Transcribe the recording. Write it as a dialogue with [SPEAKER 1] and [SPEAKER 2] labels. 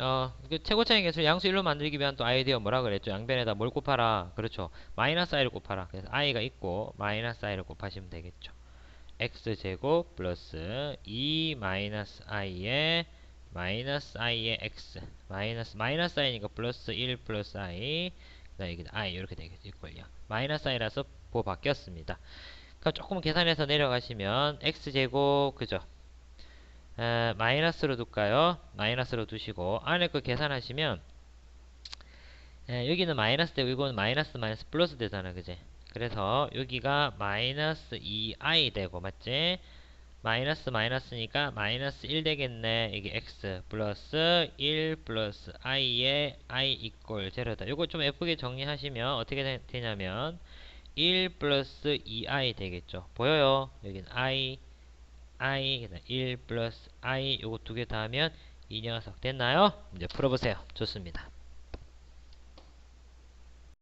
[SPEAKER 1] 어, 그 최고차의 개수를 양수 1로 만들기 위한 또 아이디어 뭐라 그랬죠? 양변에다 뭘 곱하라. 그렇죠. 마이너스 i를 곱하라. 그래서 i가 있고 마이너스 i를 곱하시면 되겠죠. x제곱 플러스 2 마이너스 i에 마이너스 i의 x 마이너스 마이너스 i니까 플러스 1 플러스 i 그다음에 이게 i 이렇게 되겠고요. 마이너스 i라서 보 바뀌었습니다. 그럼 조금 계산해서 내려가시면 x제곱 그죠? 에, 마이너스로 둘까요? 마이너스로 두시고 안에 거 계산하시면 에, 여기는 마이너스 되고 이거는 마이너스 마이너스 플러스 되잖아 그지? 그래서 여기가 마이너스 2i 되고 맞지? 마이너스 마이너스니까 마이너스 1 되겠네 이게 x 플러스 1 플러스 i에 i 이꼴 제로다 요거 좀 예쁘게 정리하시면 어떻게 되, 되냐면 1 플러스 2i 되겠죠 보여요 여기는 i i 그다음 1 플러스 i 요거 두 개 다 하면 이 녀석 됐나요? 이제 풀어보세요 좋습니다